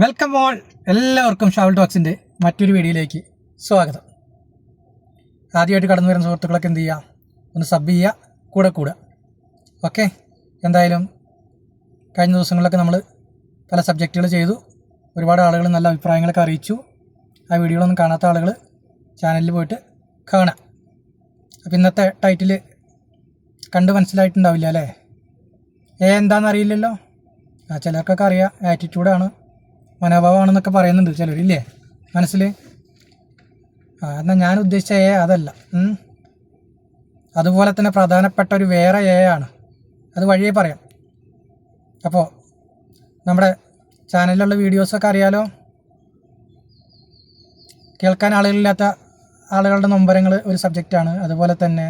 Welcome all എല്ലാവർക്കും ഷാവൽ ടോക്സിന്റെ മറ്റൊരു വീഡിയോയിലേക്ക് സ്വാഗതം. ആദ്യമായിട്ട് കടന്നു വരുന്ന സുഹൃത്തുക്കളൊക്കെ എന്ത് ചെയ്യുക ഒന്ന് സബ് ചെയ്യുക കൂടെ കൂടെ ഓക്കെ എന്തായാലും കഴിഞ്ഞ ദിവസങ്ങളിലൊക്കെ നമ്മൾ പല സബ്ജക്റ്റുകൾ ചെയ്തു. ഒരുപാട് ആളുകൾ നല്ല അഭിപ്രായങ്ങളൊക്കെ അറിയിച്ചു. ആ വീഡിയോകളൊന്നും കാണാത്ത ആളുകൾ ചാനലിൽ പോയിട്ട് കാണാം. അപ്പോൾ ഇന്നത്തെ ടൈറ്റിൽ കണ്ട് മനസ്സിലായിട്ടുണ്ടാവില്ല അല്ലേ? ഏ എന്താണെന്ന് അറിയില്ലല്ലോ? ആ ചിലർക്കൊക്കെ അറിയാം. ആറ്റിറ്റ്യൂഡാണ് മനോഭാവമാണെന്നൊക്കെ പറയുന്നുണ്ട് ചിലരില്ലേ? മനസ്സിൽ ആ എന്നാൽ ഞാൻ ഉദ്ദേശിച്ച എ അതല്ല. അതുപോലെ തന്നെ പ്രധാനപ്പെട്ട ഒരു വേറെ എ ആണ്. അത് വഴിയേ പറയാം. അപ്പോൾ നമ്മുടെ ചാനലിലുള്ള വീഡിയോസൊക്കെ അറിയാലോ? കേൾക്കാൻ ആളുകളില്ലാത്ത ആളുകളുടെ നൊമ്പരങ്ങൾ ഒരു സബ്ജക്റ്റാണ് അതുപോലെ തന്നെ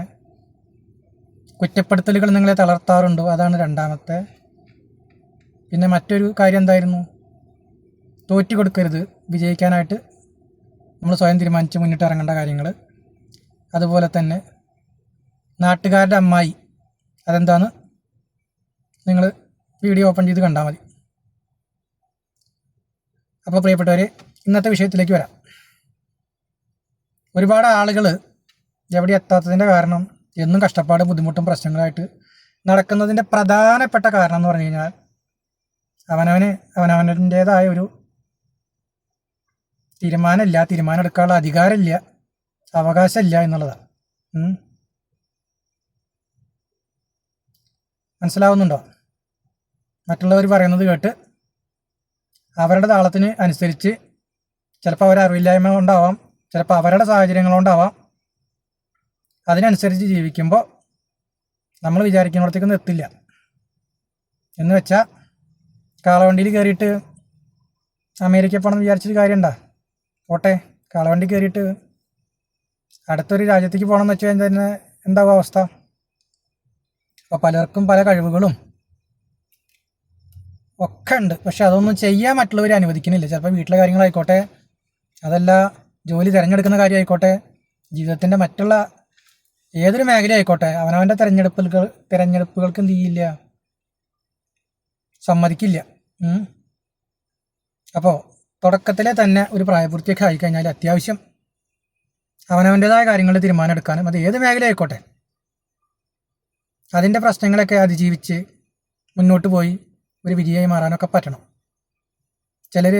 കുറ്റപ്പെടുത്തലുകൾ നിങ്ങളെ തളർത്താറുണ്ടോ. അതാണ് രണ്ടാമത്തെ. പിന്നെ മറ്റൊരു കാര്യം എന്തായിരുന്നു? തോറ്റു കൊടുക്കരുത്. വിജയിക്കാനായിട്ട് നമ്മൾ സ്വയം തീരുമാനിച്ച് മുന്നിട്ട് ഇറങ്ങേണ്ട കാര്യങ്ങൾ. അതുപോലെ തന്നെ നാട്ടുകാരുടെ അമ്മായി അതെന്താന്ന് നിങ്ങൾ വീഡിയോ ഓപ്പൺ ചെയ്ത് കണ്ടാൽ മതി. അപ്പോൾ പ്രിയപ്പെട്ടവരെ ഇന്നത്തെ വിഷയത്തിലേക്ക് വരാം. ഒരുപാട് ആളുകൾ എവിടെ എത്താത്തതിന്റെ കാരണം എന്നും കഷ്ടപ്പാട് ബുദ്ധിമുട്ടും പ്രശ്നങ്ങളായിട്ട് നടക്കുന്നതിന്റെ പ്രധാനപ്പെട്ട കാരണം എന്ന് പറഞ്ഞു കഴിഞ്ഞാൽ അവനവന് അവനവന്റേതായ ഒരു തീരുമാനമില്ല തീരുമാനം എടുക്കാനുള്ള അധികാരമില്ല അവകാശമില്ല എന്നുള്ളതാണ്. മനസ്സിലാവുന്നുണ്ടോ? മറ്റുള്ളവർ പറയുന്നത് കേട്ട് അവരുടെ താളത്തിന് അനുസരിച്ച് ചിലപ്പോൾ അവർ അറിവില്ലായ്മ കൊണ്ടാവാം ചിലപ്പോൾ അവരുടെ സാഹചര്യങ്ങൾ കൊണ്ടാവാം. അതിനനുസരിച്ച് ജീവിക്കുമ്പോൾ നമ്മൾ വിചാരിക്കുന്നിടത്തേക്കൊന്നും എത്തില്ല. എന്ന് വെച്ചാൽ കാളവണ്ടിയിൽ കയറിയിട്ട് അമേരിക്ക പോകണം എന്ന് വിചാരിച്ചിട്ട് കാര്യമുണ്ടോ? പോട്ടെ കാളവണ്ടി കയറിയിട്ട് അടുത്തൊരു രാജ്യത്തേക്ക് പോകണം എന്ന് വെച്ച് കഴിഞ്ഞാൽ തന്നെ എന്താവും അവസ്ഥ? അപ്പോൾ പലർക്കും പല കഴിവുകളും ഒക്കെ ഉണ്ട്. പക്ഷെ അതൊന്നും ചെയ്യാൻ മറ്റുള്ളവർ അനുവദിക്കുന്നില്ല. ചിലപ്പോൾ വീട്ടിലെ കാര്യങ്ങളായിക്കോട്ടെ അതല്ല ജോലി തിരഞ്ഞെടുക്കുന്ന കാര്യമായിക്കോട്ടെ ജീവിതത്തിന്റെ മറ്റുള്ള ഏതൊരു മേഖല ആയിക്കോട്ടെ അവനവന്റെ തിരഞ്ഞെടുപ്പുകൾ തിരഞ്ഞെടുപ്പുകൾക്ക് എന്ത് ചെയ്യില്ല? സമ്മതിക്കില്ല. അപ്പോൾ തുടക്കത്തിലെ തന്നെ ഒരു പ്രായപൂർത്തിയൊക്കെ ആയിക്കഴിഞ്ഞാൽ അത്യാവശ്യം അവനവന്റെതായ കാര്യങ്ങൾ തീരുമാനം എടുക്കാനും അത് ഏത് മേഖല ആയിക്കോട്ടെ അതിന്റെ പ്രശ്നങ്ങളൊക്കെ അതിജീവിച്ച് മുന്നോട്ട് പോയി ഒരു വിജയമായി മാറാനൊക്കെ പറ്റണം. ചിലർ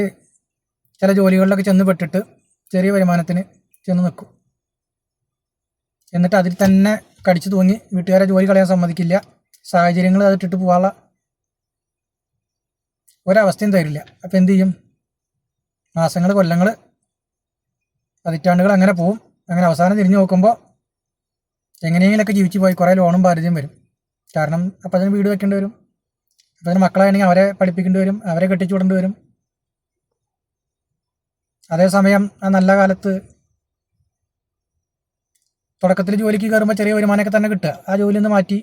ചില ജോലികളിലൊക്കെ ചെന്ന് പെട്ടിട്ട് ചെറിയ വരുമാനത്തിന് ചെന്ന് നിൽക്കും. എന്നിട്ട് അതിൽ തന്നെ കടിച്ചു തൂങ്ങി വീട്ടുകാരെ ജോലി കളയാൻ സമ്മതിക്കില്ല. സാഹചര്യങ്ങൾ അതിട്ടിട്ട് പോകാനുള്ള ഒരവസ്ഥയും തരില്ല. അപ്പോൾ എന്ത് ചെയ്യും? മാസങ്ങൾ കൊല്ലങ്ങൾ പതിറ്റാണ്ടുകൾ അങ്ങനെ പോവും. അങ്ങനെ അവസാനം തിരിഞ്ഞു നോക്കുമ്പോൾ എങ്ങനെയെങ്കിലൊക്കെ ജീവിച്ചു പോയി കുറേ ലോണും ബാധ്യതയും വരും. കാരണം അപ്പം അതിന് വീട് വെക്കേണ്ടി വരും. അപ്പം അതിന് മക്കളാണെങ്കിൽ അവരെ പഠിപ്പിക്കേണ്ടി വരും അവരെ കെട്ടിച്ചു വിടേണ്ടി വരും. അതേസമയം ആ നല്ല കാലത്ത് തുടക്കത്തിൽ ജോലിക്ക് കയറുമ്പോൾ ചെറിയ വരുമാനമൊക്കെ തന്നെ കിട്ടുക. ആ ജോലിയിൽ നിന്ന് മാറ്റി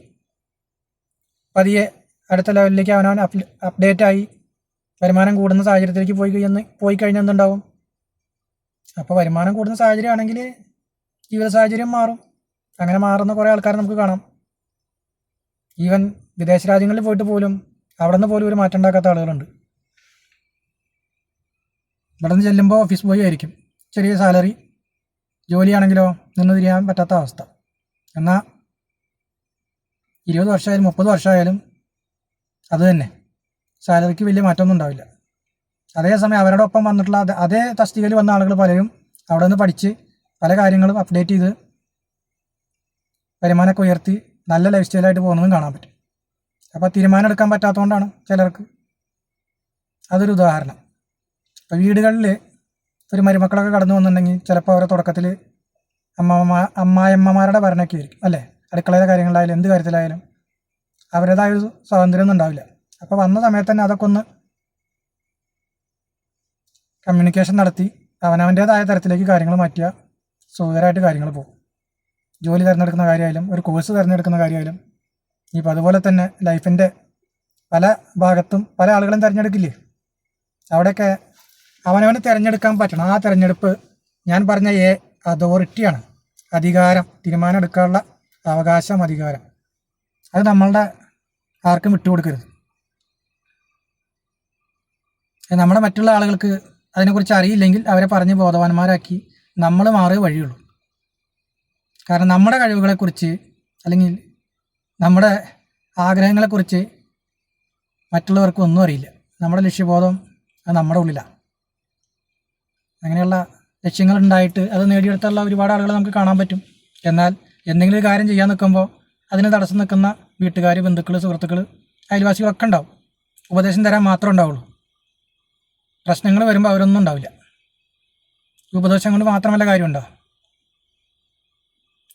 പതിയെ അടുത്ത ലെവലിലേക്ക് അവനവൻ അപ് അപ്ഡേറ്റ് ആയി. വരുമാനം കൂടുന്ന സാഹചര്യത്തിലേക്ക് പോയി കഴിഞ്ഞ് പോയി കഴിഞ്ഞാൽ എന്തുണ്ടാവും? അപ്പോൾ വരുമാനം കൂടുന്ന സാഹചര്യമാണെങ്കിൽ ജീവിത സാഹചര്യം മാറും. അങ്ങനെ മാറുന്ന കുറേ ആൾക്കാരെ നമുക്ക് കാണാം. ഈവൻ വിദേശ രാജ്യങ്ങളിൽ പോയിട്ട് പോലും അവിടെ നിന്ന് പോലും ഒരു മാറ്റം ഉണ്ടാക്കാത്ത ആളുകളുണ്ട്. ഇവിടെ നിന്ന് ചെല്ലുമ്പോൾ ഓഫീസ് ബോയ് ആയിരിക്കും. ചെറിയ സാലറി ജോലിയാണെങ്കിലോ നിന്ന് തിരിയാൻ പറ്റാത്ത അവസ്ഥ. എന്നാൽ ഇരുപത് വർഷമായാലും മുപ്പത് വർഷമായാലും അത് തന്നെ. സാലറിക്ക് വലിയ മാറ്റമൊന്നും ഉണ്ടാവില്ല. അതേസമയം അവരുടെ ഒപ്പം വന്നിട്ടുള്ള അതേ തസ്തികയിൽ വന്ന ആളുകൾ പലരും അവിടെ നിന്ന് പഠിച്ച് പല കാര്യങ്ങളും അപ്ഡേറ്റ് ചെയ്ത് വരുമാനമൊക്കെ ഉയർത്തി നല്ല ലൈഫ് സ്റ്റൈലായിട്ട് പോകുന്നതും കാണാൻ പറ്റും. അപ്പോൾ തീരുമാനം എടുക്കാൻ പറ്റാത്തതുകൊണ്ടാണ് ചിലർക്ക് അതൊരു ഉദാഹരണം. ഇപ്പോൾ വീടുകളിൽ ഒരു മരുമക്കളൊക്കെ കടന്നു വന്നിട്ടുണ്ടെങ്കിൽ ചിലപ്പോൾ അവരെ തുടക്കത്തിൽ അമ്മമ്മ അമ്മായിയമ്മമാരുടെ ഭരണമൊക്കെ ആയിരിക്കും അല്ലേ? അടുക്കളയിലെ കാര്യങ്ങളായാലും എന്ത് കാര്യത്തിലായാലും അവരുടേതായ ഒരു സ്വാതന്ത്ര്യമൊന്നും ഉണ്ടാവില്ല. അപ്പോൾ വന്ന സമയത്ത് തന്നെ അതൊക്കെ ഒന്ന് കമ്മ്യൂണിക്കേഷൻ നടത്തി. അവനവന്റേതായ തരത്തിലേക്ക് കാര്യങ്ങൾ മാറ്റിയ സുഖകരമായിട്ട് കാര്യങ്ങൾ പോകും. ജോലി തിരഞ്ഞെടുക്കുന്ന കാര്യമായാലും ഒരു കോഴ്സ് തിരഞ്ഞെടുക്കുന്ന കാര്യമായാലും ഇനിയിപ്പോൾ അതുപോലെ തന്നെ ലൈഫിന്റെ പല ഭാഗത്തും പല ആളുകളും തിരഞ്ഞെടുക്കില്ലേ? അവിടെയൊക്കെ അവനവന് തിരഞ്ഞെടുക്കാൻ പറ്റണം. ആ തിരഞ്ഞെടുപ്പ് ഞാൻ പറഞ്ഞ എ അതോറിറ്റിയാണ് അധികാരം തീരുമാനം എടുക്കാനുള്ള അവകാശം അധികാരം. അത് നമ്മളുടെ ആർക്കും വിട്ടുകൊടുക്കരുത്. നമ്മുടെ മറ്റുള്ള ആളുകൾക്ക് അതിനെക്കുറിച്ച് അറിയില്ലെങ്കിൽ അവരെ പറഞ്ഞ് ബോധവാന്മാരാക്കി നമ്മൾ മാറിയ വഴിയുള്ളൂ. കാരണം നമ്മുടെ കഴിവുകളെക്കുറിച്ച് അല്ലെങ്കിൽ നമ്മുടെ ആഗ്രഹങ്ങളെക്കുറിച്ച് മറ്റുള്ളവർക്ക് ഒന്നും അറിയില്ല. നമ്മുടെ ലക്ഷ്യബോധം അത് നമ്മുടെ ഉള്ളിലാണ്. അങ്ങനെയുള്ള ലക്ഷ്യങ്ങൾ ഉണ്ടായിട്ട് അത് നേടിയെടുത്തുള്ള ഒരുപാട് ആളുകളെ നമുക്ക് കാണാൻ പറ്റും. എന്നാൽ എന്തെങ്കിലും ഒരു കാര്യം ചെയ്യാൻ നിൽക്കുമ്പോൾ അതിന് തടസ്സം നിൽക്കുന്ന വീട്ടുകാർ ബന്ധുക്കൾ സുഹൃത്തുക്കൾ അയൽവാസികളൊക്കെ ഉണ്ടാവും. ഉപദേശം തരാൻ മാത്രമേ ഉണ്ടാവുള്ളൂ. പ്രശ്നങ്ങൾ വരുമ്പോൾ അവരൊന്നും ഉണ്ടാവില്ല. ഉപദോഷം കൊണ്ട് മാത്രമല്ല കാര്യമുണ്ടോ?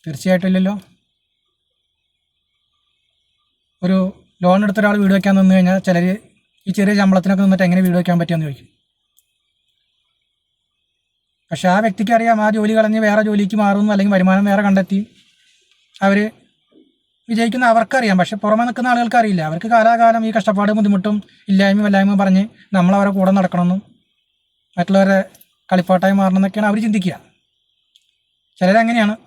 തീർച്ചയായിട്ടും ഇല്ലല്ലോ. ഒരു ലോൺ എടുത്ത ഒരാൾ വീട് വയ്ക്കാൻ നിന്ന് കഴിഞ്ഞാൽ ചിലർ ഈ ചെറിയ ശമ്പളത്തിനൊക്കെ നിന്നിട്ട് എങ്ങനെ വീട് വയ്ക്കാൻ പറ്റുമെന്ന് ചോദിക്കും. പക്ഷെ ആ വ്യക്തിക്ക് അറിയാം ആ ജോലി കളഞ്ഞ് വേറെ ജോലിക്ക് മാറുന്നു അല്ലെങ്കിൽ വരുമാനം വേറെ കണ്ടെത്തി അവർ വിജയിക്കുന്ന അവർക്കറിയാം. പക്ഷെ പുറമെ നിൽക്കുന്ന ആളുകൾക്ക് അറിയില്ല അവർക്ക് കാലാകാലം ഈ കഷ്ടപ്പാട് ബുദ്ധിമുട്ടും ഇല്ലായ്മയും വല്ലായ്മയും പറഞ്ഞ് നമ്മൾ അവരെ കൂടെ നടക്കണമെന്നും മറ്റുള്ളവരെ കളിപ്പാട്ടായി മാറണം എന്നൊക്കെയാണ് അവർ ചിന്തിക്കുക. ചിലരങ്ങനെയാണ്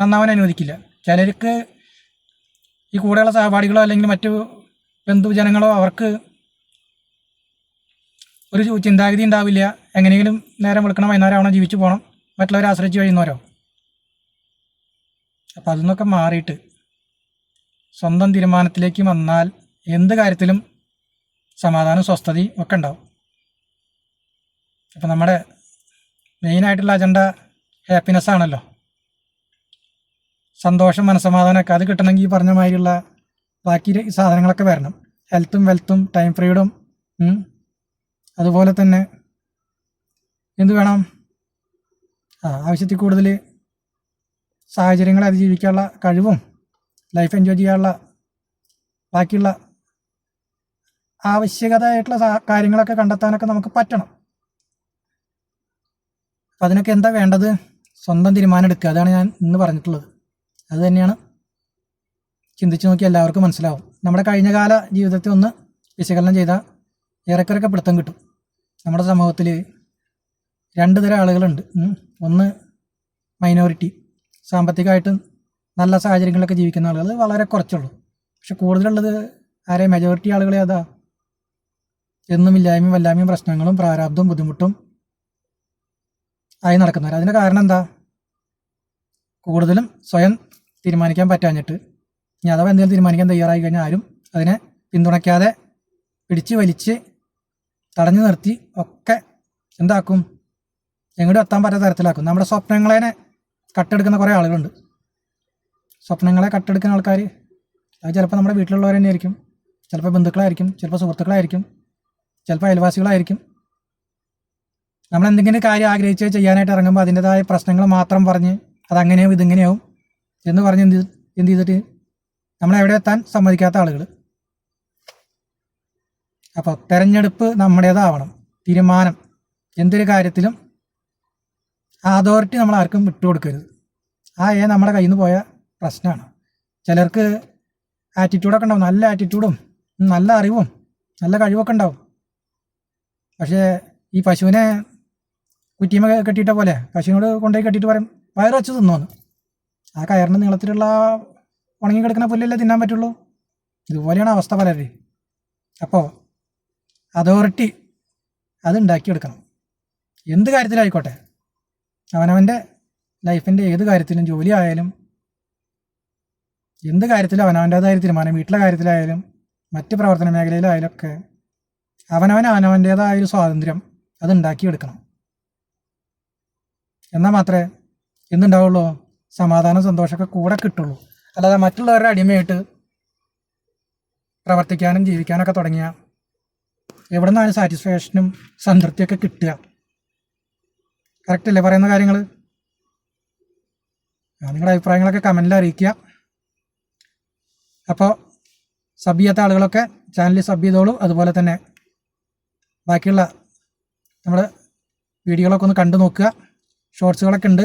നന്നാവാൻ അനുവദിക്കില്ല. ചിലർക്ക് ഈ കൂടെയുള്ള സഹപാഠികളോ അല്ലെങ്കിൽ മറ്റു ബന്ധുജനങ്ങളോ അവർക്ക് ഒരു ചിന്താഗതി ഉണ്ടാവില്ല. എങ്ങനെയെങ്കിലും നേരം വെളുക്കണം വൈകുന്നേരം ആവണം ജീവിച്ചു പോകണം. മറ്റുള്ളവരെ ആശ്രയിച്ച് കഴിയുന്നവരോ? അപ്പോൾ അതിൽ നിന്നൊക്കെ മാറിയിട്ട് സ്വന്തം തീരുമാനത്തിലേക്ക് വന്നാൽ എന്ത് കാര്യത്തിലും സമാധാനം സ്വസ്ഥതയും ഒക്കെ ഉണ്ടാവും. അപ്പം നമ്മുടെ മെയിനായിട്ടുള്ള അജണ്ട ഹാപ്പിനെസ് ആണല്ലോ. സന്തോഷം മനസ്സമാധാനമൊക്കെ അത് കിട്ടണമെങ്കിൽ പറഞ്ഞ മാതിരിയുള്ള ബാക്കി സാധനങ്ങളൊക്കെ വരണം. ഹെൽത്തും വെൽത്തും ടൈം ഫ്രീഡും അതുപോലെ തന്നെ എന്ത് വേണം? ആ ആവശ്യത്തിൽ കൂടുതൽ സാഹചര്യങ്ങളെ അതിജീവിക്കാനുള്ള കഴിവും ലൈഫ് എൻജോയ് ചെയ്യാനുള്ള ബാക്കിയുള്ള ആവശ്യകതയായിട്ടുള്ള കാര്യങ്ങളൊക്കെ കണ്ടെത്താനൊക്കെ നമുക്ക് പറ്റണം. അപ്പം അതിനൊക്കെ എന്താ വേണ്ടത്? സ്വന്തം തീരുമാനം എടുക്കുക. അതാണ് ഞാൻ ഇന്ന് പറഞ്ഞിട്ടുള്ളത്. അത് തന്നെയാണ്. ചിന്തിച്ച് നോക്കി എല്ലാവർക്കും മനസ്സിലാവും. നമ്മുടെ കഴിഞ്ഞ കാല ജീവിതത്തെ ഒന്ന് വിശകലനം ചെയ്താൽ ഏറെക്കുറെയൊക്കെ പിടുത്തം കിട്ടും. നമ്മുടെ സമൂഹത്തിൽ രണ്ട് തരം ആളുകളുണ്ട്. ഒന്ന് മൈനോറിറ്റി സാമ്പത്തികമായിട്ട് നല്ല സാഹചര്യങ്ങളിലൊക്കെ ജീവിക്കുന്ന ആളുകൾ വളരെ കുറച്ചുള്ളൂ. പക്ഷെ കൂടുതലുള്ളത് ആരെ? മെജോറിറ്റി ആളുകളെ അതാ. എന്നും ഇല്ലായ്മയും വല്ലായ്മയും പ്രശ്നങ്ങളും പ്രാരാബ്ദവും ബുദ്ധിമുട്ടും ആയി നടക്കുന്നവർ അതിന് കാരണം എന്താ? കൂടുതലും സ്വയം തീരുമാനിക്കാൻ പറ്റാഞ്ഞിട്ട്. ഇനി അഥവാ എന്തെങ്കിലും തീരുമാനിക്കാൻ തയ്യാറായി കഴിഞ്ഞാൽ ആരും അതിനെ പിന്തുണയ്ക്കാതെ പിടിച്ച് വലിച്ച് തടഞ്ഞു നിർത്തി ഒക്കെ എന്താക്കും? എങ്ങോട്ടും എത്താൻ പറ്റാത്ത തരത്തിലാക്കും. നമ്മുടെ സ്വപ്നങ്ങളെ കട്ടെടുക്കുന്ന കുറേ ആളുകളുണ്ട്. സ്വപ്നങ്ങളെ കട്ടെടുക്കുന്ന ആൾക്കാർ അത് ചിലപ്പോൾ നമ്മുടെ വീട്ടിലുള്ളവർ തന്നെ ആയിരിക്കും ചിലപ്പോൾ ബന്ധുക്കളായിരിക്കും ചിലപ്പോൾ സുഹൃത്തുക്കളായിരിക്കും ചിലപ്പോൾ അയൽവാസികളായിരിക്കും. നമ്മൾ എന്തെങ്കിലും കാര്യം ആഗ്രഹിച്ച് ചെയ്യാനായിട്ട് ഇറങ്ങുമ്പോൾ അതിന്റെതായ പ്രശ്നങ്ങൾ മാത്രം പറഞ്ഞ് അതങ്ങനെയാവും ഇതിങ്ങനെയാവും എന്ന് പറഞ്ഞ് എന്ത് എന്ത് ചെയ്തിട്ട് നമ്മളെവിടെ എത്താൻ സമ്മതിക്കാത്ത ആളുകൾ അപ്പോൾ തെരഞ്ഞെടുപ്പ് നമ്മുടേതാവണം തീരുമാനം. എന്തൊരു കാര്യത്തിലും അതോറിറ്റി നമ്മൾ ആർക്കും വിട്ടുകൊടുക്കരുത്. ആ ഏ നമ്മുടെ കയ്യിൽ നിന്ന് പോയ പ്രശ്നമാണ് ചിലർക്ക് ആറ്റിറ്റ്യൂഡൊക്കെ ഉണ്ടാവും. നല്ല ആറ്റിറ്റ്യൂഡും നല്ല അറിവും നല്ല കഴിവൊക്കെ ഉണ്ടാവും. പക്ഷേ ഈ പശുവിനെ കുറ്റിമ കെട്ടിയിട്ട പോലെ പശുവിനോട് കൊണ്ടുപോയി കെട്ടിയിട്ട് പറയും വയറ് വെച്ച് തിന്നോന്ന് ആ കയറിന് നീളത്തിലുള്ള ഉണങ്ങി കിടക്കുന്ന പുല്ലല്ലേ തിന്നാൻ പറ്റുള്ളൂ. ഇതുപോലെയാണ് അവസ്ഥ പലരുടെയും അപ്പോൾ അതോറിറ്റി അത് ഉണ്ടാക്കിയെടുക്കണം. എന്ത് കാര്യത്തിലായിക്കോട്ടെ? അവനവന്റെ ലൈഫിന്റെ ഏത് കാര്യത്തിലും ജോലി ആയാലും എന്ത് കാര്യത്തിലും അവനവന്റേതായ തീരുമാനം വീട്ടിലെ കാര്യത്തിലായാലും മറ്റ് പ്രവർത്തന മേഖലയിലായാലും ഒക്കെ അവനവൻ അവനവന്റേതായ ഒരു സ്വാതന്ത്ര്യം അത് ഉണ്ടാക്കിയെടുക്കണം. എന്നാൽ മാത്രമേ എന്തുണ്ടാവുള്ളൂ? സമാധാനം സന്തോഷമൊക്കെ കൂടെ കിട്ടുള്ളൂ. അല്ലാതെ മറ്റുള്ളവരുടെ അടിമയായിട്ട് പ്രവർത്തിക്കാനും ജീവിക്കാനൊക്കെ തുടങ്ങിയ എവിടെ നിന്നാണ് സാറ്റിസ്ഫാക്ഷനും സംതൃപ്തിയൊക്കെ കിട്ടുക? കറക്റ്റ് അല്ലേ പറയുന്ന കാര്യങ്ങൾ നിങ്ങളുടെ അഭിപ്രായങ്ങളൊക്കെ കമന്റിൽ അറിയിക്കുക. അപ്പോൾ സബ് ചെയ്യാത്ത ആളുകളൊക്കെ ചാനൽ സബ് ചെയ്തോളൂ. അതുപോലെ തന്നെ ബാക്കിയുള്ള നമ്മുടെ വീഡിയോകളൊക്കെ ഒന്ന് കണ്ടു നോക്കുക. ഷോർട്സുകളൊക്കെ ഉണ്ട്.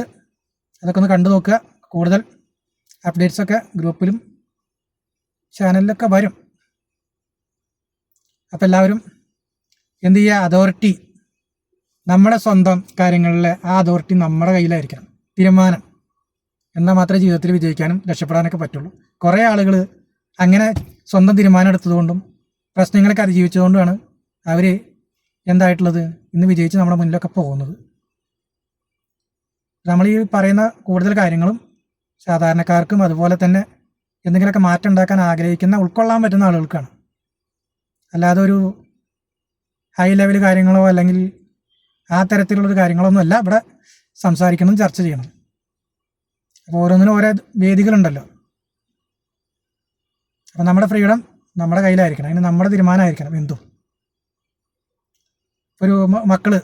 അതൊക്കെ ഒന്ന് കണ്ടു നോക്കുക. കൂടുതൽ അപ്ഡേറ്റ്സൊക്കെ ഗ്രൂപ്പിലും ചാനലിലൊക്കെ വരും. അപ്പോൾ എല്ലാവരും എന്ത് ചെയ്യുക? അതോറിറ്റി നമ്മുടെ സ്വന്തം കാര്യങ്ങളിലെ ആ അതോറിറ്റി നമ്മുടെ കയ്യിലായിരിക്കണം. തീരുമാനം. എന്നാൽ മാത്രമേ ജീവിതത്തിൽ വിജയിക്കാനും രക്ഷപ്പെടാനൊക്കെ പറ്റുള്ളൂ. കുറേ ആളുകൾ അങ്ങനെ സ്വന്തം തീരുമാനം എടുത്തതുകൊണ്ടും പ്രശ്നങ്ങളൊക്കെ അതിജീവിച്ചതുകൊണ്ടുമാണ് അവർ എന്തായിട്ടുള്ളത് ഇന്ന് വിജയിച്ച് നമ്മുടെ മുന്നിലൊക്കെ പോകുന്നത്. നമ്മൾ ഈ പറയുന്ന കൂടുതൽ കാര്യങ്ങളും സാധാരണക്കാർക്കും അതുപോലെ തന്നെ എന്തെങ്കിലുമൊക്കെ മാറ്റം ഉണ്ടാക്കാൻ ആഗ്രഹിക്കുന്ന ഉൾക്കൊള്ളാൻ പറ്റുന്ന ആളുകൾക്കാണ്. അല്ലാതെ ഒരു ഹൈ ലെവൽ കാര്യങ്ങളോ അല്ലെങ്കിൽ ആ തരത്തിലുള്ളൊരു കാര്യങ്ങളൊന്നും അല്ല ഇവിടെ സംസാരിക്കണം ചർച്ച ചെയ്യണം. അപ്പോൾ ഓരോന്നിനും ഓരോ വേദികളുണ്ടല്ലോ. അപ്പോൾ നമ്മുടെ ഫ്രീഡം നമ്മുടെ കയ്യിലായിരിക്കണം. അതിന് നമ്മുടെ തീരുമാനമായിരിക്കണം എന്തും. ഒരു മക്കൾ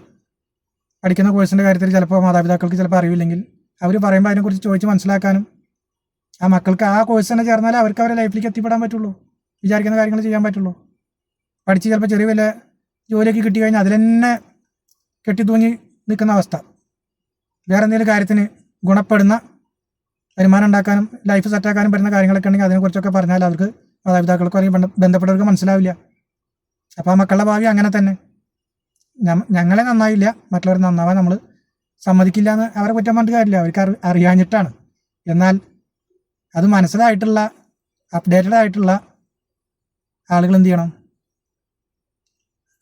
പഠിക്കുന്ന കോഴ്സിന്റെ കാര്യത്തിൽ ചിലപ്പോൾ മാതാപിതാക്കൾക്ക് ചിലപ്പോൾ അറിവില്ലെങ്കിൽ അവർ പറയുമ്പോൾ അതിനെക്കുറിച്ച് ചോദിച്ച് മനസ്സിലാക്കാനും ആ മക്കൾക്ക് ആ കോഴ്സ് തന്നെ ചേർന്നാലേ അവർക്ക് അവരുടെ ലൈഫിലേക്ക് എത്തിപ്പെടാൻ പറ്റുള്ളൂ. വിചാരിക്കുന്ന കാര്യങ്ങൾ ചെയ്യാൻ പറ്റുള്ളൂ. പഠിച്ച് ചിലപ്പോൾ ചെറിയ വല്ല ജോലിയൊക്കെ കിട്ടി കഴിഞ്ഞാൽ അതിൽ തന്നെ കെട്ടിത്തൂങ്ങി നിൽക്കുന്ന അവസ്ഥ. വേറെ എന്തെങ്കിലും കാര്യത്തിന് ഗുണപ്പെടുന്ന വരുമാനം ഉണ്ടാക്കാനും ലൈഫ് സെറ്റാക്കാനും പറ്റുന്ന കാര്യങ്ങളൊക്കെ ഉണ്ടെങ്കിൽ അതിനെക്കുറിച്ചൊക്കെ പറഞ്ഞാൽ അവർക്ക് മാതാപിതാക്കൾക്കോ അല്ലെങ്കിൽ ബന്ധപ്പെട്ടവർക്ക് മനസ്സിലാവില്ല. അപ്പോൾ ആ മക്കളുടെ ഭാവി അങ്ങനെ തന്നെ. ഞങ്ങളെ നന്നായില്ല. മറ്റുള്ളവർ നന്നാവാൻ നമ്മൾ സമ്മതിക്കില്ല എന്ന് അവരെ കുറ്റം പറഞ്ഞിട്ട് കാര്യമില്ല. അവർക്ക് അറി അറിയാഞ്ഞിട്ടാണ്. എന്നാൽ അത് മനസ്സിലായിട്ടുള്ള അപ്ഡേറ്റഡ് ആയിട്ടുള്ള ആളുകൾ എന്ത് ചെയ്യണം?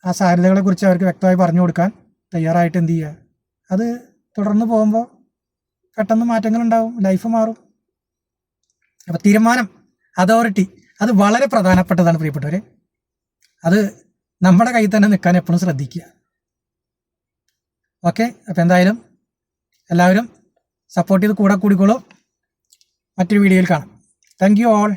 ആ സാധ്യതകളെക്കുറിച്ച് അവർക്ക് വ്യക്തമായി പറഞ്ഞു കൊടുക്കാൻ തയ്യാറായിട്ട് എന്ത് ചെയ്യുക? അത് തുടർന്ന് പോകുമ്പോൾ പെട്ടെന്ന് മാറ്റങ്ങൾ ഉണ്ടാവും ലൈഫ് മാറും. അപ്പോൾ തീരുമാനം അതോറിറ്റി അത് വളരെ പ്രധാനപ്പെട്ടതാണ് പ്രിയപ്പെട്ടവരെ. അത് നമ്മുടെ കയ്യിൽ തന്നെ നിൽക്കാൻ എപ്പോഴും ശ്രദ്ധിക്കുക. ഓക്കെ അപ്പോൾ എന്തായാലും എല്ലാവരും സപ്പോർട്ട് ചെയ്ത് കൂടെ കൂടിക്കോളൂ. മറ്റൊരു വീഡിയോയിൽ കാണാം. Thank you all